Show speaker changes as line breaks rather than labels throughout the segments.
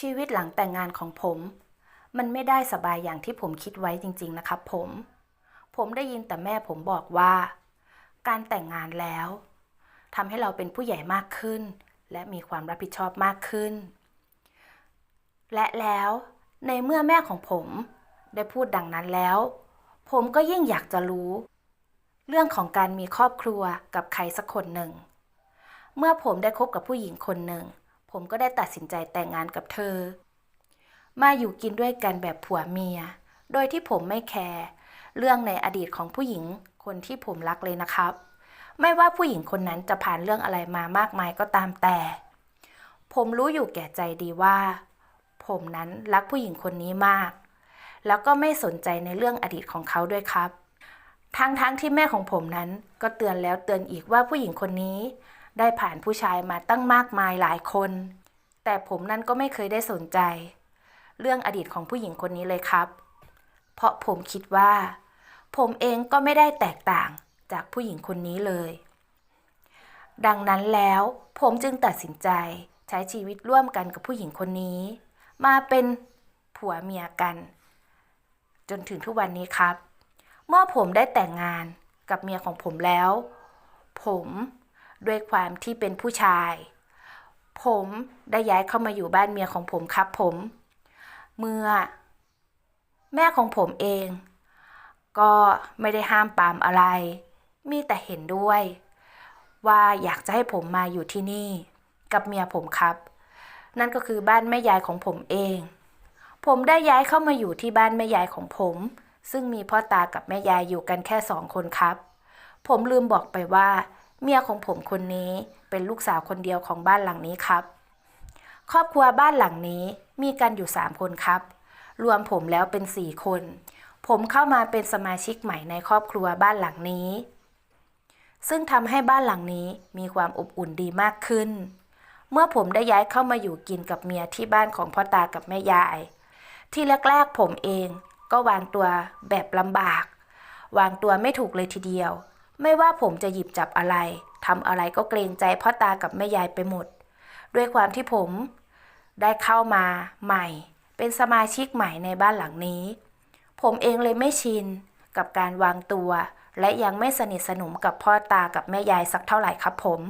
ชีวิตหลังแต่งงานของผม มันไม่ได้สบายอย่างที่ผมคิดไว้จริง ๆ นะครับผม ผมได้ยินแต่แม่ผมบอกว่า การแต่งงานแล้วทำให้เราเป็นผู้ใหญ่มากขึ้น และมีความรับผิดชอบมากขึ้น และแล้วในเมื่อแม่ของผมได้พูดดังนั้นแล้ว ผมก็ยิ่งอยากจะรู้ เรื่องของการมีครอบครัวกับใครสักคนหนึ่ง เมื่อผมได้คบกับผู้หญิงคนหนึ่ง ผมก็ได้ตัดสินใจแต่งงานกับเธอ มาอยู่กินด้วยกันแบบผัวเมีย โดยที่ผมไม่แคร์เรื่องในอดีตของผู้หญิงคนที่ผมรักเลยนะครับ ไม่ว่าผู้หญิงคนนั้นจะผ่านเรื่องอะไรมามากมายก็ตามแต่ ผมรู้อยู่แก่ใจดีว่า ผมนั้นรักผู้หญิงคนนี้มาก แล้วก็ไม่สนใจในเรื่องอดีตของเขาด้วยครับ ทั้งๆทที่แม่ของผมนั้นก็เตือนแล้วเตือนอีกว่าผู้หญิงคนนี้ ได้ผ่านผู้ชายมาตั้งมากมายหลายคน แต่ผมนั้นก็ไม่เคยได้สนใจ เรื่องอดีตของผู้หญิงคนนี้เลยครับ เพราะผมคิดว่า ผมเองก็ไม่ได้แตกต่างจากผู้หญิงคนนี้เลย ดังนั้นแล้วผมจึงตัดสินใจใช้ชีวิตร่วมกันกับผู้หญิงคนนี้ มาเป็นผัวเมียกัน จนถึงทุกวันนี้ครับ เมื่อผมได้แต่งงานกับเมียของผมแล้ว ผม ด้วยความที่เป็นผู้ชาย ผมได้ย้ายเข้ามาอยู่บ้านเมียของผมครับผม เมื่อ แม่ของผมเอง ก็ไม่ได้ห้ามปามอะไร มีแต่เห็นด้วย ว่าอยากจะให้ผมมาอยู่ที่นี่ กับเมียผมครับ นั่นก็คือบ้านแม่ยายของผมเอง ผมได้ย้ายเข้ามาอยู่ที่บ้านแม่ยายของผม ซึ่งมีพ่อตากับแม่ยายอยู่กันแค่สองคนครับ ผมลืมบอกไปว่า เมียของผมคนนี้เป็นลูกสาวคนเดียวของบ้านหลังนี้ครับ ครอบครัวบ้านหลังนี้มีกันอยู่ 3 คนครับ รวมผมแล้วเป็น 4 คน ผมเข้ามาเป็นสมาชิกใหม่ในครอบครัวบ้านหลังนี้ ซึ่งทำให้บ้านหลังนี้มีความอบอุ่นดีมากขึ้น เมื่อผมได้ย้ายเข้ามาอยู่กินกับเมียที่บ้านของพ่อตากับแม่ยาย ที่แรกๆผมเองก็วางตัวแบบลำบาก วางตัวไม่ถูกเลยทีเดียว ไม่ว่าผมจะหยิบจับอะไรทำอะไรก็เกรงใจพ่อตากับแม่ยายไปหมด ด้วยความที่ผมได้เข้ามาใหม่ เป็นสมาชิกใหม่ในบ้านหลังนี้ ผมเองเลยไม่ชินกับการวางตัว และยังไม่สนิทสนมกับพ่อตากับแม่ยายสักเท่าไหร่ครับผม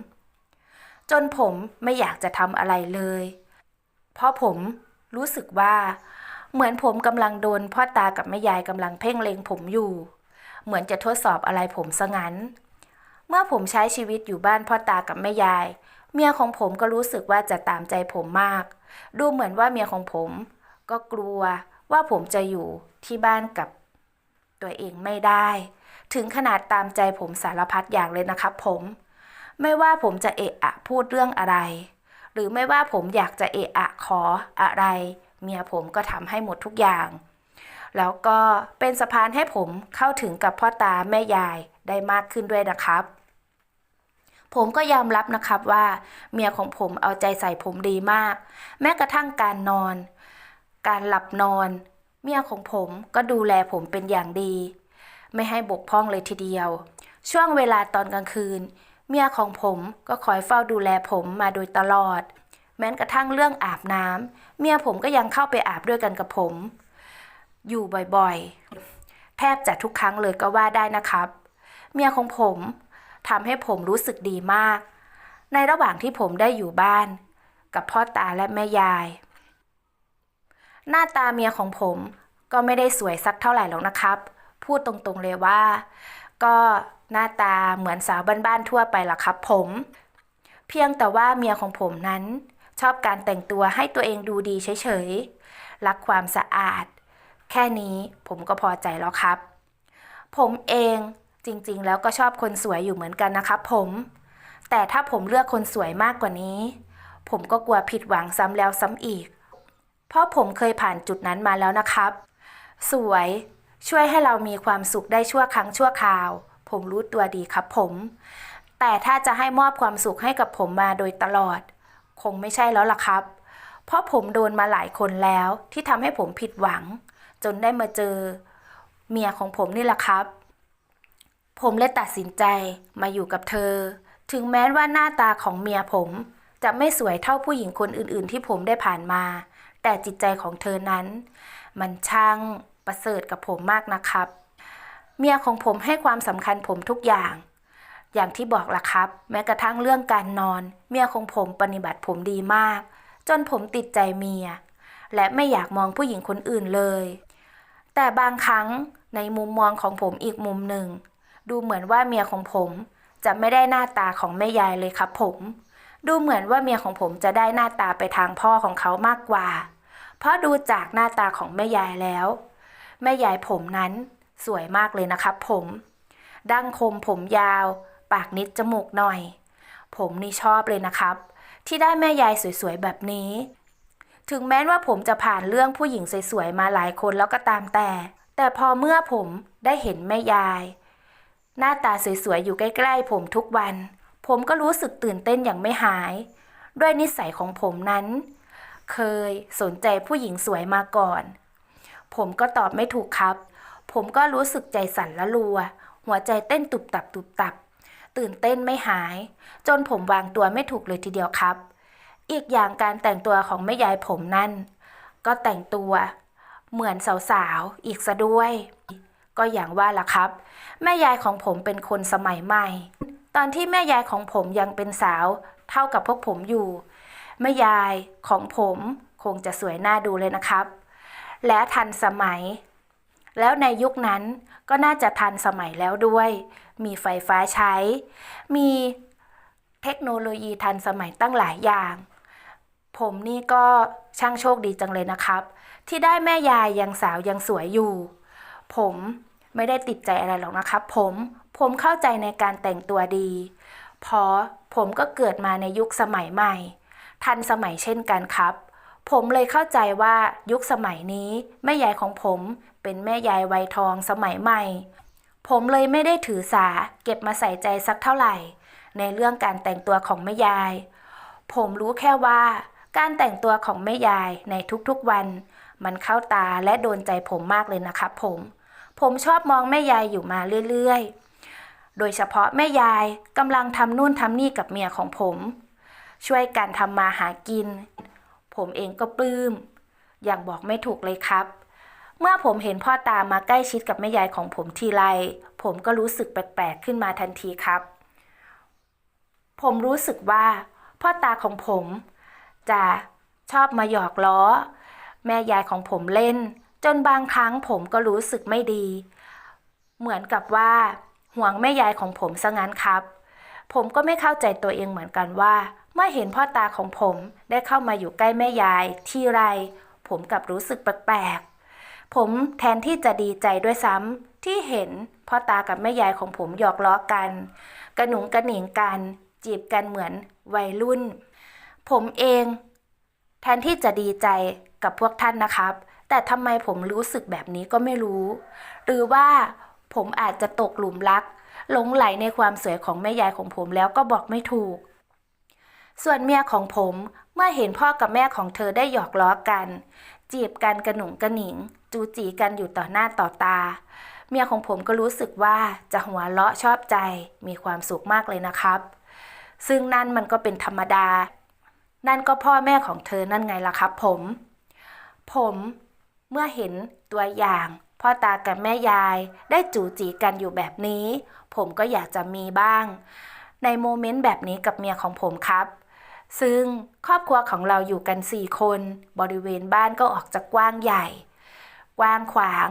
จนผมไม่อยากจะทำอะไรเลย เพราะผมรู้สึกว่า เหมือนผมกำลังโดนพ่อตากับแม่ยายกำลังเพ่งเล็งผมอยู่ เหมือนจะทดสอบอะไรผมซะงั้น เมื่อผมใช้ชีวิตอยู่บ้านพ่อตากับแม่ยาย เมียของผมก็รู้สึกว่าจะตามใจผมมาก ดูเหมือนว่าเมียของผม ก็กลัวว่าผมจะอยู่ที่บ้านกับตัวเองไม่ได้ ถึงขนาดตามใจผมสารพัดอย่างเลยนะครับผม ไม่ว่าผมจะเอะอะพูดเรื่องอะไร หรือไม่ว่าผมอยากจะเอะอะขออะไร เมียผมก็ทำให้หมดทุกอย่าง แล้วก็เป็นสะพานให้ผมเข้าถึงกับพ่อตาแม่ยายได้มากขึ้นด้วยนะครับ ผมก็ยอมรับนะครับว่า เมียของผมเอาใจใส่ผมดีมาก แม้กระทั่งการนอน การหลับนอน เมียของผมก็ดูแลผมเป็นอย่างดี ไม่ให้บกพร่องเลยทีเดียว ช่วงเวลาตอนกลางคืน เมียของผมก็คอยเฝ้าดูแลผมมาโดยตลอด แม้กระทั่งเรื่องอาบน้ำเมียผมก็ยังเข้าไปอาบด้วยกันกับผม อยู่บ่อยๆ แทบจะทุกครั้งเลยก็ว่าได้นะครับ เมียของผมทำให้ผมรู้สึกดีมาก ในระหว่างที่ผมได้อยู่บ้าน กับพ่อตาและแม่ยาย หน้าตาเมียของผมก็ไม่ได้สวยสักเท่าไหร่หรอกนะครับ พูดตรงๆเลยว่า ก็หน้าตาเหมือนสาวบ้านๆทั่วไปล่ะครับผม เพียงแต่ว่าเมียของผมนั้น ชอบการแต่งตัวให้ตัวเองดูดีเฉยๆรักความสะอาด แค่นี้ผมก็พอใจแล้วครับ ผมเองจริงๆ แล้วก็ชอบคนสวยอยู่เหมือนกันนะครับผม แต่ถ้าผมเลือกคนสวยมากกว่านี้ ผมก็กลัวผิดหวังซ้ำแล้วซ้ำอีก เพราะผมเคยผ่านจุดนั้นมาแล้วนะครับ สวยช่วยให้เรามีความสุขได้ชั่วครั้งชั่วคราว ผมรู้ตัวดีครับผม แต่ถ้าจะให้มอบความสุขให้กับผมมาโดยตลอด คงไม่ใช่แล้วล่ะครับ เพราะผมโดนมาหลายคนแล้วที่ทำให้ผมผิดหวัง จนได้มาเจอ เมียของผมนี่แหละครับ ผมเลยตัดสินใจมาอยู่กับเธอ ถึงแม้ว่าหน้าตาของเมียผม จะไม่สวยเท่าผู้หญิงคนอื่น ๆ ที่ผมได้ผ่านมา แต่จิตใจของเธอนั้น มันช่างประเสริฐกับผมมากนะครับ เมียของผมให้ความสำคัญผมทุกอย่างอย่างที่บอกล่ะครับ แม้กระทั่งเรื่องการนอน เมียของผมปฏิบัติผมดีมาก จนผมติดใจเมีย และไม่อยากมองผู้หญิงคนอื่นเลย แต่บางครั้งในมุมมองของผมอีกมุมหนึ่ง ดูเหมือนว่าเมียของผมจะไม่ได้หน้าตาของแม่ยายเลยครับผม ดูเหมือนว่าเมียของผมจะได้หน้าตาไปทางพ่อของเขามากกว่า เพราะดูจากหน้าตาของแม่ยายแล้ว แม่ยายผมนั้นสวยมากเลยนะครับผม ดั้งคมผมยาว ปากนิดจมูกหน่อย ผมนี่ชอบเลยนะครับ ที่ได้แม่ยายสวยๆแบบนี้ ถึงแม้ว่าผมจะผ่านเรื่องผู้หญิงสวยๆมาหลายคนแล้วก็ตามแต่ แต่พอเมื่อผมได้เห็นแม่ยาย หน้าตาสวยๆอยู่ใกล้ๆผมทุกวัน ผมก็รู้สึกตื่นเต้นอย่างไม่หาย ด้วยนิสัยของผมนั้น เคยสนใจผู้หญิงสวยมาก่อน ผมก็ตอบไม่ถูกครับ ผมก็รู้สึกใจสั่นละรัว หัวใจเต้นตุบตับตุบตับ ตื่นเต้นไม่หาย จนผมวางตัวไม่ถูกเลยทีเดียวครับ อีกอย่างการแต่งตัวของแม่ยายผมนั่น ก็แต่งตัวเหมือนสาวๆ อีกซะด้วย ก็อย่างว่าล่ะครับ แม่ยายของผมเป็นคนสมัยใหม่ ตอนที่แม่ยายของผมยังเป็นสาวเท่ากับพวกผมอยู่ แม่ยายของผมคงจะสวยน่าดูเลยนะครับ และทันสมัย แล้วในยุคนั้นก็น่าจะทันสมัยแล้วด้วย มีไฟฟ้าใช้ มีเทคโนโลยีทันสมัยตั้งหลายอย่าง ผมนี่ก็ช่างโชคดีจังเลยนะครับ ที่ได้แม่ยายยังสาวยังสวยอยู่ ผมไม่ได้ติดใจอะไรหรอกนะครับ ผมผมเข้าใจในการแต่งตัวดี เพราะผมก็เกิดมาในยุคสมัยใหม่ ทันสมัยเช่นกันครับ ผมเลยเข้าใจว่ายุคสมัยนี้ แม่ยายของผมเป็นแม่ยายวัยทองสมัยใหม่ ผมเลยไม่ได้ถือสาเก็บมาใส่ใจสักเท่าไหร่ ในเรื่องการแต่งตัวของแม่ยาย ผมรู้แค่ว่า การแต่งตัวของแม่ยายในทุกๆวัน มันเข้าตาและโดนใจผมมากเลยนะครับผม ผมชอบมองแม่ยายอยู่มาเรื่อยๆ โดยเฉพาะแม่ยายกำลังทำนู่นทำนี่กับเมียของผม ช่วยกันทำมาหากิน ผมเองก็ปลื้ม อย่างบอกไม่ถูกเลยครับ เมื่อผมเห็นพ่อตามาใกล้ชิดกับแม่ยายของผมทีไร ผมก็รู้สึกแปลกๆขึ้นมาทันทีครับ ผมรู้สึกว่าพ่อตาของผม จะชอบมาหยอกล้อ แม่ยายของผมเล่น จนบางครั้งผมก็รู้สึกไม่ดี เหมือนกับว่าห่วงแม่ยายของผมซะงั้นครับ ผมก็ไม่เข้าใจตัวเองเหมือนกันว่า เมื่อเห็นพ่อตาของผมได้เข้ามาอยู่ใกล้แม่ยายที่ไร ผมกลับรู้สึกแปลกๆ ผมแทนที่จะดีใจด้วยซ้ำที่เห็นพ่อตากับแม่ยายของผมหยอกล้อกัน กระหนุงกระหนิงกัน จีบกันเหมือนวัยรุ่น ผมเอง แทนที่จะดีใจกับพวกท่านนะครับ แต่ทำไมผมรู้สึกแบบนี้ก็ไม่รู้ หรือว่าผมอาจจะตกหลุมรักหลงไหลในความสวยของแม่ยายของผมแล้วก็บอกไม่ถูก ส่วนเมียของผมเมื่อเห็นพ่อกับแม่ของเธอได้หยอกล้อกัน จีบกันกระหนุงกระหนิง จูจีกันอยู่ต่อหน้าต่อตา เมียของผมก็รู้สึกว่าจะหัวเราะชอบใจมีความสุขมากเลยนะครับ ซึ่งนั่นมันก็เป็นธรรมดา นั่นก็พ่อแม่ของเธอนั่นไงล่ะครับผม ผมเมื่อเห็นตัวอย่าง พ่อตากับแม่ยายได้จูจีกันอยู่แบบนี้ ผมก็อยากจะมีบ้าง ในโมเมนต์แบบนี้กับเมียของผมครับ ซึ่งครอบครัวของเราอยู่กันสี่คน บริเวณบ้านก็ออกจะกว้างใหญ่ กว้างขวาง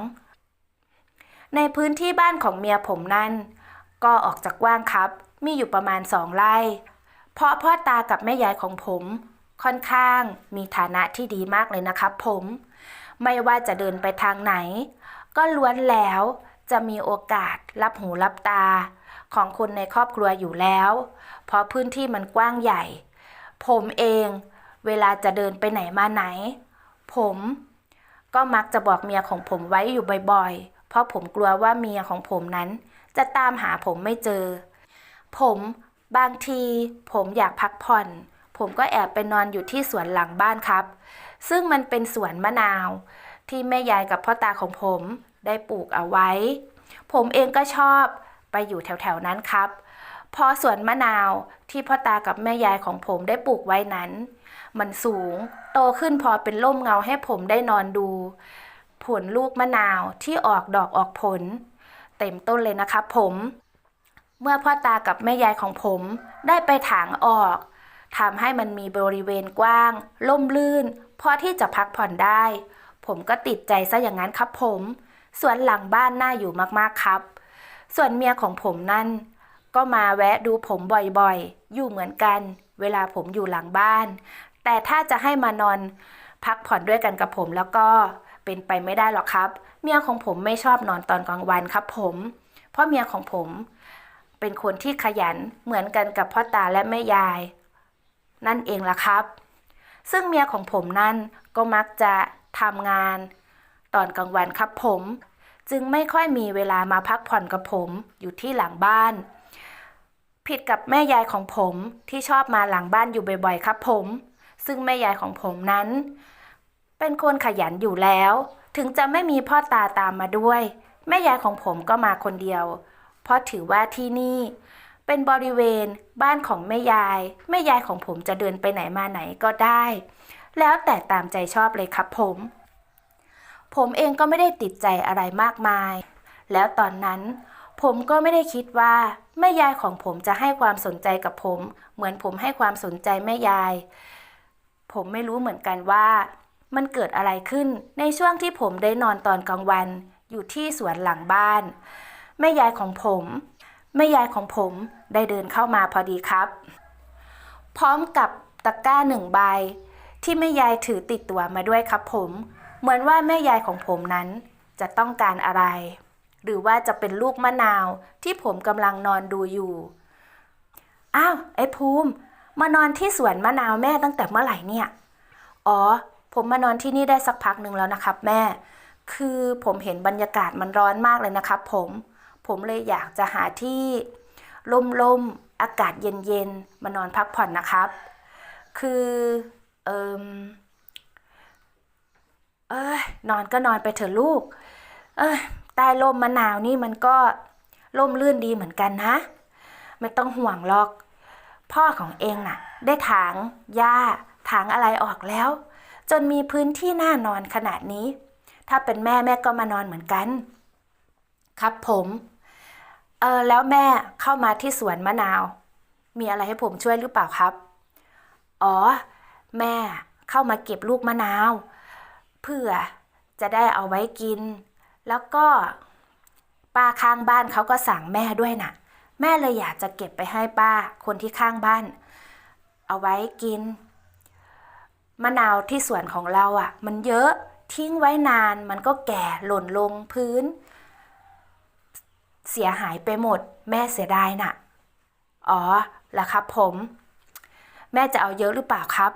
ในพื้นที่บ้านของเมียผมนั่น ก็ออกจากกว้างครับ มีอยู่ประมาณสองไร่ เพราะพ่อตากับแม่ยายของผมค่อนข้างมีฐานะที่ดีมากเลยนะครับผม ไม่ว่าจะเดินไปทางไหน ก็ล้วนแล้วจะมีโอกาสรับหูรับตา ของคนในครอบครัวอยู่แล้ว เพราะพื้นที่มันกว้างใหญ่ ผมเองเวลาจะเดินไปไหนมาไหน ผมก็มักจะบอกเมียของผมไว้อยู่บ่อยๆ เพราะผมกลัวว่าเมียของผมนั้น จะตามหาผมไม่เจอ ผม บางทีผมอยากพักผ่อน ผมก็แอบไปนอนอยู่ที่สวนหลังบ้านครับ ซึ่งมันเป็นสวนมะนาว ที่แม่ยายกับพ่อตาของผมได้ปลูกเอาไว้ ผมเองก็ชอบไปอยู่แถวๆนั้นครับ พอสวนมะนาวที่พ่อตากับแม่ยายของผมได้ปลูกไว้นั้น มันสูงโตขึ้นพอเป็นร่มเงาให้ผมได้นอนดู ผลลูกมะนาวที่ออกดอกออกผล เต็มต้นเลยนะครับผม เมื่อพ่อตากับแม่ยายของผมได้ไปถางออกทำให้มันมีบริเวณกว้าง ล่มลื่น พอที่จะพักผ่อนได้ ผมก็ติดใจซะอย่างนั้นครับผม สวนหลังบ้านน่าอยู่มากๆครับ ส่วนเมียของผมนั่น ก็มาแวะดูผมบ่อยๆ อยู่เหมือนกัน เวลาผมอยู่หลังบ้าน แต่ถ้าจะให้มานอน พักผ่อนด้วยกันกับผมแล้วก็เป็นไปไม่ได้หรอกครับ เมียของผมไม่ชอบนอนตอนกลางวันครับผม เพราะเมียของผม เป็นคนที่ขยันเหมือนกันกับพ่อตาและแม่ยาย นั่นเองล่ะครับ ซึ่งเมียของผมนั่นก็มักจะทำงาน ตอนกลางวันครับผม จึงไม่ค่อยมีเวลามาพักผ่อนกับผมอยู่ที่หลังบ้าน ผิดกับแม่ยายของผมที่ชอบมาหลังบ้านอยู่บ่อยๆ ครับผม ซึ่งแม่ยายของผมนั้น เป็นคนขยันอยู่แล้ว ถึงจะไม่มีพ่อตาตามมาด้วย แม่ยายของผมก็มาคนเดียว ราะถือว่าที่นี่เป็นบริเวณบ้านของแม่ยาย แม่ยายของผมจะเดินไปไหนมาไหนก็ได้ แล้วแต่ตามใจชอบเลยครับผม ผมเองก็ไม่ได้ติดใจอะไรมากมาย แล้วตอนนั้น ผมก็ไม่ได้คิดว่าแม่ยายของผมจะให้ความสนใจกับผม เหมือนผมให้ความสนใจแม่ยาย ผมไม่รู้เหมือนกันว่า มันเกิดอะไรขึ้นในช่วงที่ผมได้นอนตอนกลางวัน อยู่ที่สวนหลังบ้าน แม่ยายของผม แม่ยายของผมได้เดินเข้ามาพอดีครับ พร้อมกับตะกร้าหนึ่งใบ ที่แม่ยายถือติดตัวมาด้วยครับผม เหมือนว่าแม่ยายของผมนั้นจะต้องการอะไร หรือว่าจะเป็นลูกมะนาวที่ผมกำลังนอนดูอยู่ อ้าว ไอ้ภูมิ มานอนที่สวนมะนาวแม่ตั้งแต่เมื่อไหร่เนี่ย อ๋อ ผมมานอนที่นี่ได้สักพักหนึ่งแล้วนะครับ แม่ คือผมเห็นบรรยากาศมันร้อนมากเลยนะครับ ผม ผมเลยอยากจะหาที่ล่มๆอากาศเย็นๆมานอนพักผ่อนนะครับ คือเอิมเอ้ยนอนก็นอนไปเถอะลูก เอ้ยใต้ร่มมะนาวนี่มันก็ร่มรื่นดีเหมือนกันนะ ไม่ต้องห่วงหรอก พ่อของเองน่ะ ได้ถางหญ้าถางอะไรออกแล้ว จนมีพื้นที่น่านอนขนาดนี้ ถ้าเป็นแม่แม่ก็มานอนเหมือนกัน ครับผม เออแล้วแม่เข้ามาที่สวนมะนาว มีอะไรให้ผมช่วยหรือเปล่าครับ อ๋อ แม่เข้ามาเก็บลูกมะนาว เพื่อจะได้เอาไว้กิน แล้วก็ป้าข้างบ้านเขาก็สั่งแม่ด้วยน่ะ แม่เลยอยากจะเก็บไปให้ป้าคนที่ข้างบ้าน เอาไว้กิน มะนาวที่สวนของเราอะ มันเยอะทิ้งไว้นานมันก็แก่หล่นลงพื้น เสียหายไปหมด แม่เสียดายน่ะ อ๋อล่ะครับผม แม่จะเอาเยอะหรือเปล่าครับ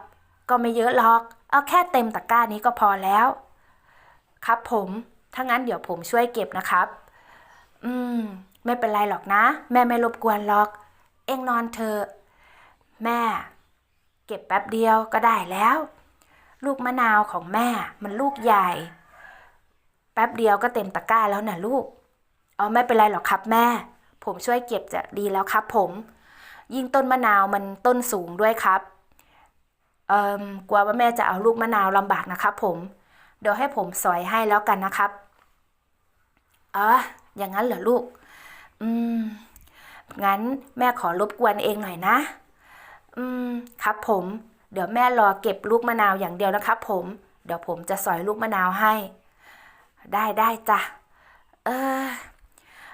ก็ไม่เยอะหรอก เอาแค่เต็มตะกร้านี้ก็พอแล้ว ครับผม ถ้างั้นเดี๋ยวผมช่วยเก็บนะครับ อืม ไม่เป็นไรหรอกนะ แม่ไม่รบกวนหรอก เอ็งนอนเถอะแม่ เก็บแป๊บเดียวก็ได้แล้ว ลูกมะนาวของแม่มันลูกใหญ่ แป๊บเดียวก็เต็มตะกร้าแล้วน่ะลูก อ๋อไม่เป็นไรหรอกครับแม่ ผมช่วยเก็บจะดีแล้วครับผม ยิ่งต้นมะนาวมันต้นสูงด้วยครับ เอ่มกลัวว่าแม่จะเอาลูกมะนาวลำบากนะครับผม เดี๋ยวให้ผมสอยให้แล้วกันนะครับอ๋ออย่างนั้นเหรอลูก อืม งั้นแม่ขอรบกวนเองหน่อยนะ อืม ครับผม เดี๋ยวแม่รอเก็บลูกมะนาวอย่างเดียวนะครับผม เดี๋ยวผมจะสอยลูกมะนาวให้ ได้ได้จ้ะ เออ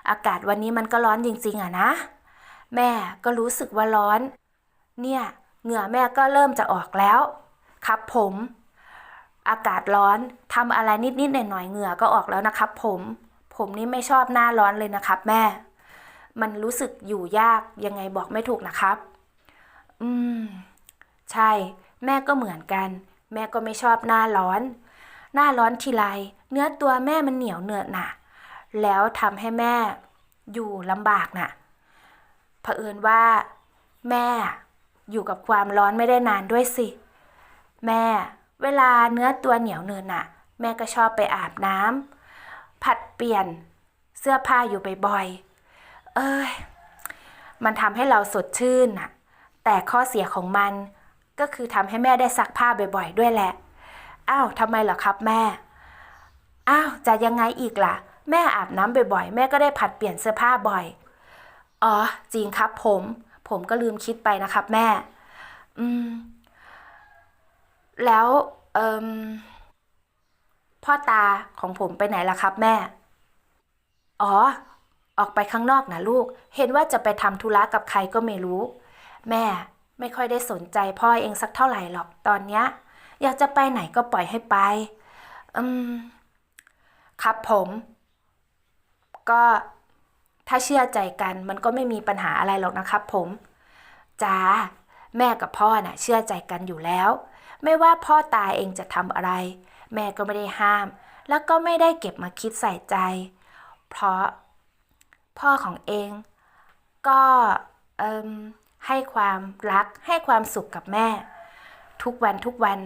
อากาศวันนี้มันก็ร้อนจริงๆอะนะ แม่ก็รู้สึกว่าร้อน เนี่ยเหงื่อแม่ก็เริ่มจะออกแล้ว ครับผม อากาศร้อนทำอะไรนิดๆหน่อยๆเหงื่อก็ออกแล้วนะครับผม ผมนี่ไม่ชอบหน้าร้อนเลยนะครับ แม่ มันรู้สึกอยู่ยากยังไงบอกไม่ถูกนะครับ อืม ใช่ แม่ก็เหมือนกัน แม่ก็ไม่ชอบหน้าร้อน หน้าร้อนทีไรเนื้อตัวแม่มันเหนียวเหนอะหนะ แล้วทำให้แม่อยู่ลำบากน่ะเผอิญว่า แม่อยู่กับความร้อนไม่ได้นานด้วยสิ แม่เวลาเนื้อตัวเหนียวเนินน่ะ แม่ก็ชอบไปอาบน้ำผัดเปลี่ยนเสื้อผ้าอยู่บ่อยๆเอ้ยมันทำให้เราสดชื่นน่ะ แต่ข้อเสียของมันก็คือทำให้แม่ได้ซักผ้าบ่อย ๆ ด้วยแหละ อ้าวทำไมเหรอครับแม่ อ้าวจะยังไงอีกล่ะ แม่อาบน้ำบ่อยๆ แม่ก็ได้ผัดเปลี่ยนเสื้อผ้าบ่อย อ๋อ จริงครับผม ผมก็ลืมคิดไปนะครับแม่ อืม แล้ว เอ่มพ่อตาของผมไปไหนล่ะครับแม่ อ๋อ ออกไปข้างนอกนะลูก เห็นว่าจะไปทำธุระกับใครก็ไม่รู้ แม่ไม่ค่อยได้สนใจพ่อเองสักเท่าไหร่หรอกตอนเนี้ย อยากจะไปไหนก็ปล่อยให้ไป อืม ครับผม ก็ถ้าเชื่อใจกันมันก็ไม่มีปัญหาอะไรหรอกนะครับผมจ้าแม่กับพ่อน่ะเชื่อใจกันอยู่แล้ว ไม่ว่าพ่อตาเองจะทำอะไร แม่ก็ไม่ได้ห้าม แล้วก็ไม่ได้เก็บมาคิดใส่ใจ เพราะพ่อของเอง ก็ให้ความรักให้ความสุขกับแม่ ทุกวันทุกวัน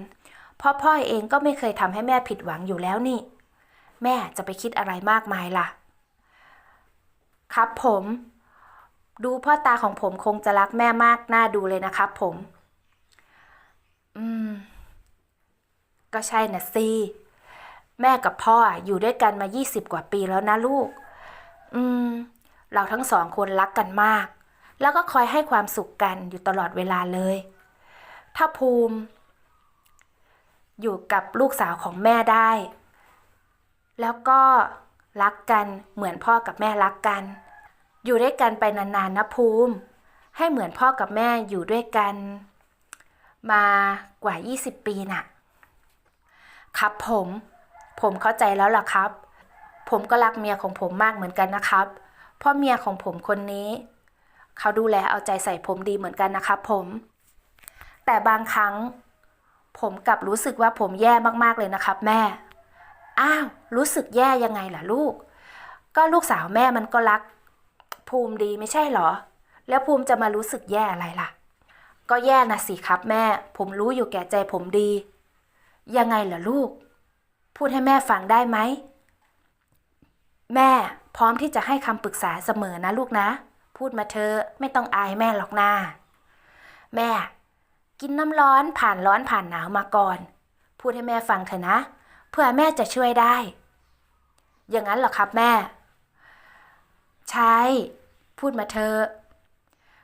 เพ่อพ่อเองก็ไม่เคยทำให้แม่ผิดหวังอยู่แล้วนี่ แม่จะไปคิดอะไรมากมายล่ะ ครับผม ดูพ่อตาของผมคงจะรักแม่มากน่าดูเลยนะครับผม อืม ก็ใช่นะสิแม่กับพ่ออยู่ด้วยกันมา 20 กว่าปีแล้วนะลูก อืม เราทั้งสองคนรักกันมาก แล้วก็คอยให้ความสุขกันอยู่ตลอดเวลาเลย ถ้าภูมิ อยู่กับลูกสาวของแม่ได้ แล้วก็ รักกันเหมือนพ่อกับแม่รักกัน อยู่ด้วยกันไปนานๆนะภูมิ ให้เหมือนพ่อกับแม่อยู่ด้วยกัน มากว่า 20 ปีน่ะ ครับผม ผมเข้าใจแล้วล่ะครับ ผมก็รักเมียของผมมากเหมือนกันนะครับ เพราะเมียของผมคนนี้ เขาดูแลเอาใจใส่ผมดีเหมือนกันนะครับผม แต่บางครั้ง ผมกลับรู้สึกว่าผมแย่มากๆเลยนะครับ แม่ อ้าว รู้สึกแย่ยังไงล่ะลูก ก็ลูกสาวแม่มันก็รัก ภูมิดีไม่ใช่หรอ แล้วภูมิจะมารู้สึกแย่อะไรล่ะ ก็แย่นะสิครับแม่ ผมรู้อยู่แก่ใจผมดี ยังไงล่ะลูก พูดให้แม่ฟังได้ไหม แม่พร้อมที่จะให้คำปรึกษาเสมอนะลูกนะ พูดมาเธอะไม่ต้องอายแม่หรอกนาแม่ กินน้ำร้อนผ่านร้อนผ่านหนาวมาก่อน พูดให้แม่ฟังเถอะนะ เพื่อแม่จะช่วยได้ อย่างนั้นเหรอครับแม่ ใช่ พูดมาเถอะ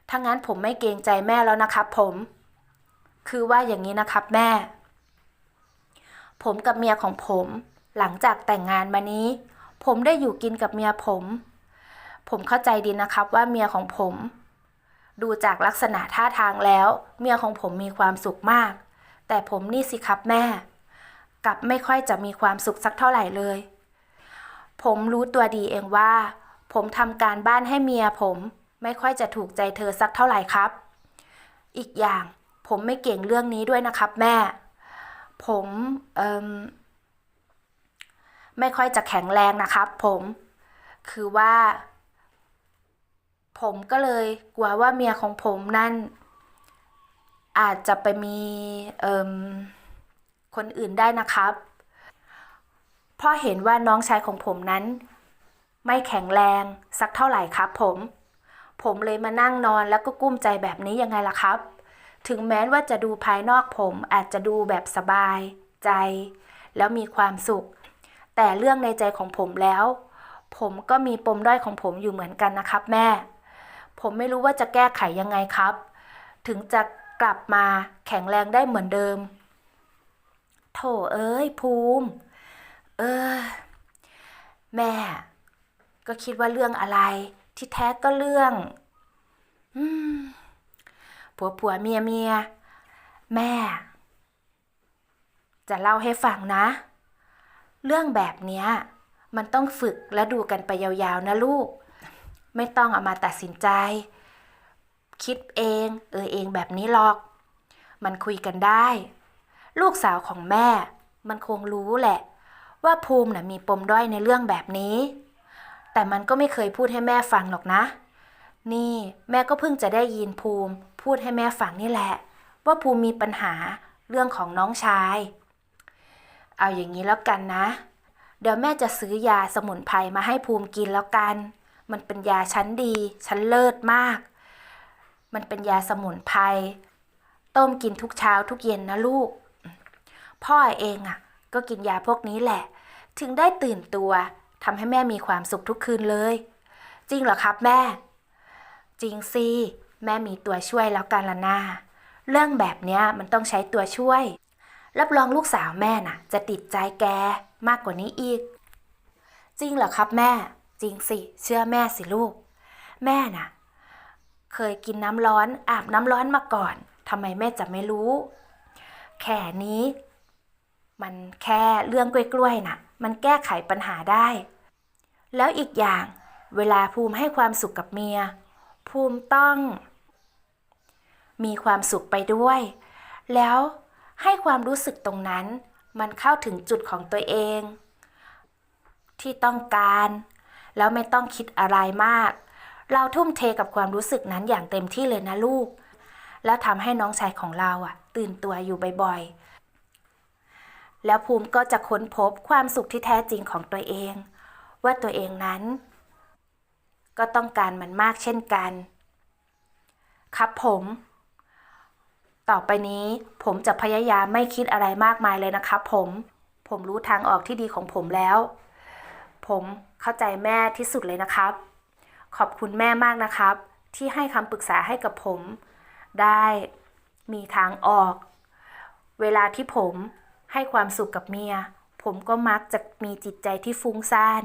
ถ้างั้นผมไม่เกรงใจแม่แล้วนะครับผม คือว่าอย่างนี้นะครับแม่ ผมกับเมียของผม หลังจากแต่งงานมานี้ ผมได้อยู่กินกับเมียผม ผมเข้าใจดีนะครับว่าเมียของผม ดูจากลักษณะท่าทางแล้ว เมียของผมมีความสุขมาก แต่ผมนี่สิครับแม่ กลับไม่ค่อยจะมีความสุขสักเท่าไหร่เลย ผมรู้ตัวดีเองว่า ผมทำการบ้านให้เมียผมไม่ค่อยจะถูกใจเธอสักเท่าไหร่ครับ อีกอย่างผมไม่เก่งเรื่องนี้ด้วยนะครับแม่ ผมเอ่มไม่ค่อยจะแข็งแรงนะครับ ผมคือว่า ผมก็เลยกลัวว่าเมียของผมนั่น อาจจะไปมีเอ่ม คนอื่นได้นะครับ เพราะเห็นว่าน้องชายของผมนั้น ไม่แข็งแรงสักเท่าไหร่ครับผม ผมเลยมานั่งนอนแล้วก็กุ้มใจแบบนี้ยังไงล่ะครับ ถึงแม้ว่าจะดูภายนอกผมอาจจะดูแบบสบาย ใจ แล้วมีความสุข แต่เรื่องในใจของผมแล้ว ผมก็มีปมด้อยของผมอยู่เหมือนกันนะครับ แม่ ผมไม่รู้ว่าจะแก้ไขยังไงครับ ถึงจะกลับมาแข็งแรงได้เหมือนเดิม โถเอ้ยภูมิ เออ แม่ ก็คิดว่าเรื่องอะไร ที่แท้ก็เรื่อง อืมผัวผัวเมียเมีย แม่ จะเล่าให้ฟังนะ เรื่องแบบเนี้ย มันต้องฝึกและดูกันไปยาวๆนะลูก ไม่ต้องเอามาตัดสินใจ คิดเอง เออเองแบบนี้หรอก มันคุยกันได้ ลูกสาวของแม่ มันคงรู้แหละ ว่าภูมิน่ะมีปมด้อยในเรื่องแบบนี้ แต่มันก็ไม่เคยพูดให้แม่ฟังหรอกนะ นี่แม่ก็เพิ่งจะได้ยินภูมิ พูดให้แม่ฟังนี่แหละ ว่าภูมิมีปัญหาเรื่องของน้องชาย เอาอย่างนี้แล้วกันนะ เดี๋ยวแม่จะซื้อยาสมุนไพรมาให้ภูมิกินแล้วกัน มันเป็นยาชั้นดีชั้นเลิศมาก มันเป็นยาสมุนไพรต้มกินทุกเช้าทุกเย็นนะลูก พ่อเองอะ ก็กินยาพวกนี้แหละ ถึงได้ตื่นตัวทำให้แม่มีความสุขทุกคืนเลย จริงเหรอครับแม่ จริงสิแม่มีตัวช่วยแล้วกันละนาเรื่องแบบเนี้ยมันต้องใช้ตัวช่วย รับรองลูกสาวแม่น่ะ จะติดใจแกมากกว่านี้อีก จริงเหรอครับแม่ จริงสิ เชื่อแม่สิลูก แม่น่ะ เคยกินน้ำร้อนอาบน้ำร้อนมาก่อนทำไมแม่จะไม่รู้ แค่นี้ มันแค่เรื่องกล้วยๆน่ะ มันแก้ไขปัญหาได้ แล้วอีกอย่างเวลาภูมิให้ความสุขกับเมีย ภูมิต้อง มีความสุขไปด้วย แล้วให้ความรู้สึกตรงนั้น มันเข้าถึงจุดของตัวเอง ที่ต้องการ แล้วไม่ต้องคิดอะไรมาก เราทุ่มเทกับความรู้สึกนั้นอย่างเต็มที่เลยนะลูก แล้วทำให้น้องชายของเราอะ ตื่นตัวอยู่บ่อยๆ แล้วภูมิก็จะค้นพบความสุขที่แท้จริงของตัวเอง ว่าตัวเองนั้น ก็ต้องการมันมากเช่นกัน ครับผม ต่อไปนี้ผมจะพยายามไม่คิดอะไรมากมายเลยนะครับผม ผมรู้ทางออกที่ดีของผมแล้ว ผมเข้าใจแม่ที่สุดเลยนะครับ ขอบคุณแม่มากนะครับ ที่ให้คำปรึกษาให้กับผม ได้มีทางออก เวลาที่ผม ให้ความสุขกับเมีย ผมก็มักจะมีจิตใจที่ฟุ้งซ่าน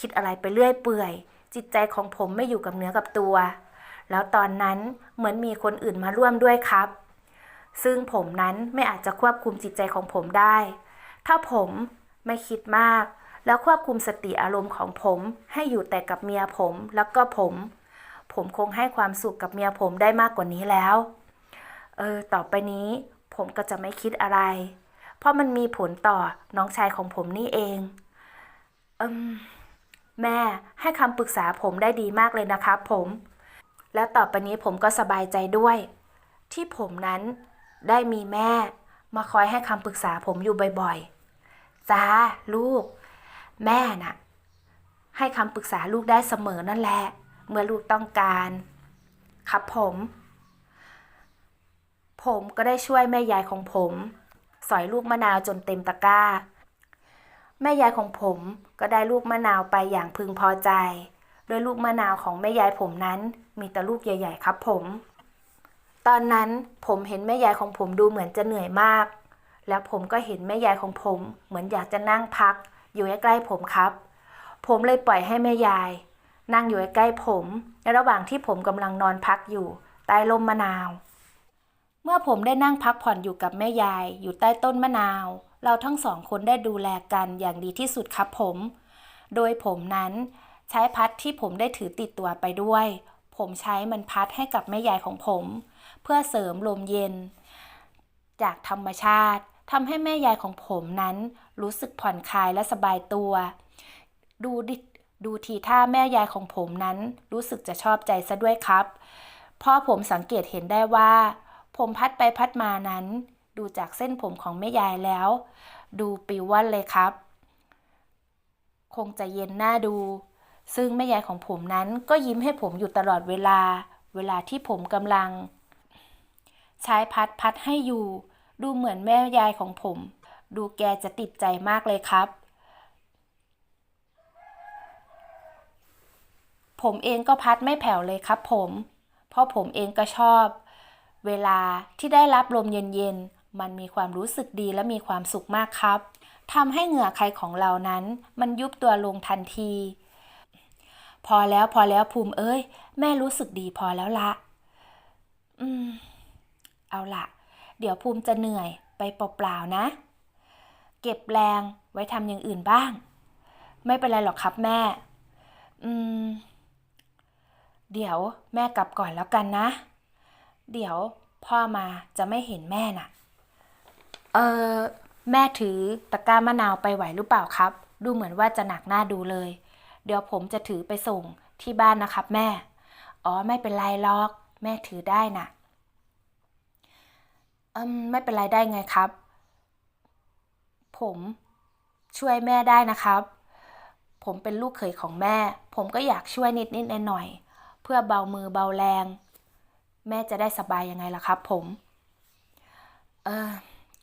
คิดอะไรไปเรื่อยเปื่อย จิตใจของผมไม่อยู่กับเนื้อกับตัว แล้วตอนนั้นเหมือนมีคนอื่นมาร่วมด้วยครับ ซึ่งผมนั้นไม่อาจจะควบคุมจิตใจของผมได้ ถ้าผมไม่คิดมาก แล้วควบคุมสติอารมณ์ของผม ให้อยู่แต่กับเมียผมแล้วก็ผม ผมคงให้ความสุขกับเมียผมได้มากกว่านี้แล้ว เออ ต่อไปนี้ผมก็จะไม่คิดอะไร เพราะมันมีผลต่อน้องชายของผมนี่เองอมแม่ให้คำปรึกษาผมได้ดีมากเลยนะครับผม แล้วต่อไปนี้ผมก็สบายใจด้วย ที่ผมนั้นได้มีแม่ มาคอยให้คำปรึกษาผมอยู่บ่อยๆ จ้าลูก แม่น่ะ ให้คำปรึกษาลูกได้เสมอนั่นแหละ เมื่อลูกต้องการ ครับผม ผมก็ได้ช่วยแม่ยายของผม อยลูกมะนาวจนเต็มตะกร้า แม่ยายของผมก็ได้ลูกมะนาวไปอย่างพึงพอใจ โดยลูกมะนาวของแม่ยายผมนั้นมีแต่ลูกใหญ่ ๆ ครับผม ตอนนั้นผมเห็นแม่ยายของผมดูเหมือนจะเหนื่อยมาก แล้วผมก็เห็นแม่ยายของผม เหมือนอยากจะนั่งพัก อยู่ใกล้ๆผมครับ ผมเลยปล่อยให้แม่ยาย นั่งอยู่ใกล้ๆผม ในระหว่างที่ผมกำลังนอนพักอยู่ใต้ร่มมะนาว เมื่อผมได้นั่งพักผ่อนอยู่กับแม่ยาย อยู่ใต้ต้นมะนาว เราทั้งสองคนได้ดูแลกันอย่างดีที่สุดครับผม โดยผมนั้นใช้พัดที่ผมได้ถือติดตัวไปด้วย ผมใช้มันพัดให้กับแม่ยายของผม เพื่อเสริมลมเย็น จากธรรมชาติทำให้แม่ยายของผมนั้น รู้สึกผ่อนคลายและสบายตัว ดูดูทีท่าแม่ยายของผมนั้น รู้สึกจะชอบใจซะด้วยครับเพราะผมสังเกตเห็นได้ว่า ผมพัดไปพัดมานั้น ดูจากเส้นผมของแม่ยายแล้ว ดูปิวว่อนเลยครับ คงจะเย็นหน้าดู ซึ่งแม่ยายของผมนั้นก็ยิ้มให้ผมอยู่ตลอดเวลา เวลาที่ผมกำลัง ใช้พัดพัดให้อยู่ ดูเหมือนแม่ยายของผม ดูแกจะติดใจมากเลยครับผมเองก็พัดไม่แผ่วเลยครับผม เพราะผมเองก็ชอบ เวลาที่ได้รับลมเย็นๆ มันมีความรู้สึกดีและมีความสุขมากครับทำให้เหงื่อใครของเรานั้น มันยุบตัวลงทันที พอแล้วพอแล้วภูมิเอ้ย แม่รู้สึกดีพอแล้วละอืม เอาละเดี๋ยวภูมิจะเหนื่อยไปเปล่าๆนะ เก็บแรงไว้ทำอย่างอื่นบ้าง ไม่เป็นไรหรอกครับแม่ อืม เดี๋ยวแม่กลับก่อนแล้วกันนะ เดี๋ยวพ่อมาจะไม่เห็นแม่น่ะ เออแม่ถือตะกร้ามะนาวไปไหวหรือเปล่าครับ ดูเหมือนว่าจะหนักหน้าดูเลย เดี๋ยวผมจะถือไปส่งที่บ้านนะครับ แม่ อ๋อไม่เป็นไรหรอก แม่ถือได้น่ะอืมไม่เป็นไรได้ไงครับ ผมช่วยแม่ได้นะครับ ผมเป็นลูกเขยของแม่ ผมก็อยากช่วยนิดนิดหน่อยหน่อยเพื่อเบามือเบาแรง แม่จะได้สบายยังไงล่ะครับผม เออ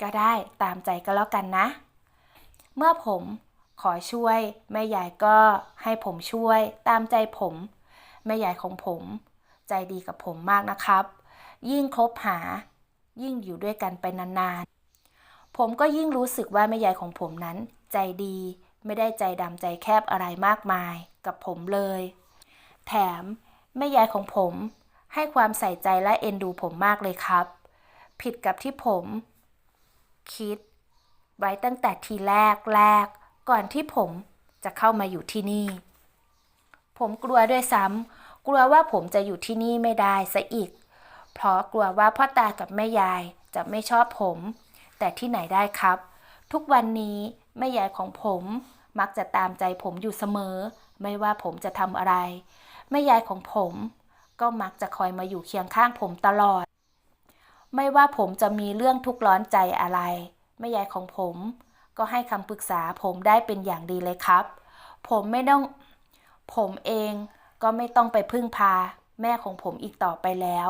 ก็ได้ตามใจก็แล้วกันนะ เมื่อผมขอช่วย แม่ยายก็ให้ผมช่วยตามใจผม แม่ยายของผม ใจดีกับผมมากนะครับ ยิ่งคบหา ยิ่งอยู่ด้วยกันไปนานๆ ผมก็ยิ่งรู้สึกว่าแม่ยายของผมนั้น ใจดีไม่ได้ใจดำใจแคบอะไรมากมายกับผมเลย แถมแม่ยายของผม ให้ความใส่ใจและเอ็นดูผมมากเลยครับ ผิดกับที่ผม คิด ไว้ตั้งแต่ทีแรกแรก ก่อนที่ผมจะเข้ามาอยู่ที่นี่ ผมกลัวด้วยซ้ำกลัวว่าผมจะอยู่ที่นี่ไม่ได้ซะอีก เพราะกลัวว่าพ่อตากับแม่ยายจะไม่ชอบผม แต่ที่ไหนได้ครับ ทุกวันนี้แม่ยายของผมมักจะตามใจผมอยู่เสมอ ไม่ว่าผมจะทำอะไรแม่ยายของผม ก็มักจะคอยมาอยู่เคียงข้างผมตลอด ไม่ว่าผมจะมีเรื่องทุกข์ร้อนใจอะไรแม่ยายของผม ก็ให้คำปรึกษาผมได้เป็นอย่างดีเลยครับ ผมไม่ต้อง ผมเองก็ไม่ต้องไปพึ่งพา แม่ของผมอีกต่อไปแล้ว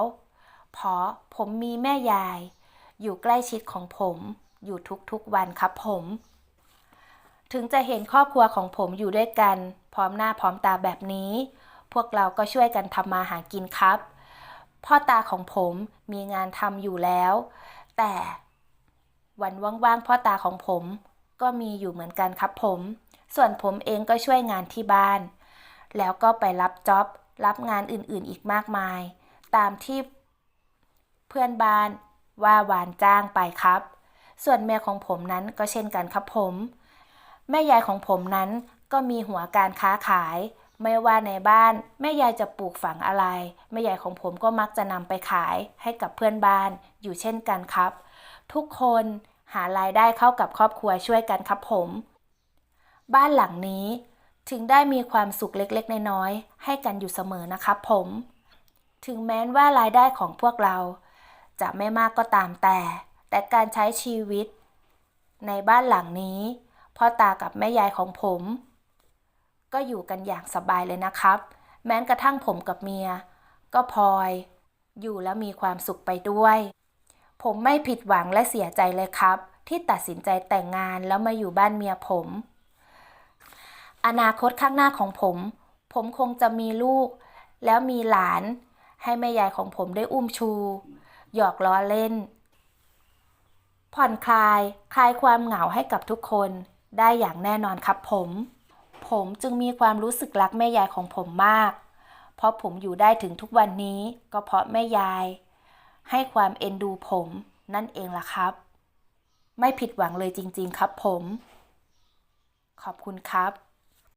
เพราะผมมีแม่ยาย อยู่ใกล้ชิดของผม อยู่ทุกๆวันครับผมถึงจะเห็นครอบครัวของผมอยู่ด้วยกัน พร้อมหน้าพร้อมตาแบบนี้ พวกเราก็ช่วยกันทำมาหากินครับ พ่อตาของผมมีงานทำอยู่แล้ว แต่วันว่างๆพ่อตาของผมก็มีอยู่เหมือนกันครับผม ส่วนผมเองก็ช่วยงานที่บ้าน แล้วก็ไปรับจ็อบ รับงานอื่นๆอีกมากมาย ตามที่เพื่อนบ้านว่าหวานจ้างไปครับ ส่วนแม่ของผมนั้นก็เช่นกันครับผม แม่ยายของผมนั้นก็มีหัวการค้าขาย ไม่ว่าในบ้านแม่ยายจะปลูกฝังอะไร แม่ยายของผมก็มักจะนำไปขายให้กับเพื่อนบ้านอยู่เช่นกันครับ ทุกคนหารายได้เข้ากับครอบครัวช่วยกันครับผม บ้านหลังนี้ถึงได้มีความสุขเล็กๆ น้อยๆให้กันอยู่เสมอนะครับผม ถึงแม้ว่ารายได้ของพวกเรา จะไม่มากก็ตามแต่ แต่การใช้ชีวิต ในบ้านหลังนี้พ่อตากับแม่ยายของผม ก็อยู่กันอย่างสบายเลยนะครับ แม้กระทั่งผมกับเมีย ก็พลอย อยู่แล้วมีความสุขไปด้วย ผมไม่ผิดหวังและเสียใจเลยครับ ที่ตัดสินใจแต่งงานแล้วมาอยู่บ้านเมียผม อนาคตข้างหน้าของผม ผมคงจะมีลูก แล้วมีหลาน ให้แม่ยายของผมได้อุ้มชู หยอกล้อเล่น ผ่อนคลาย คลายความเหงาให้กับทุกคนได้อย่างแน่นอนครับผม ผมจึงมีความรู้สึกรักแม่ยายของผมมาก เพราะผมอยู่ได้ถึงทุกวันนี้ก็เพราะแม่ยาย ให้ความเอ็นดูผมนั่นเองล่ะครับ ไม่ผิดหวังเลยจริง ๆ ครับผม ขอบคุณครับ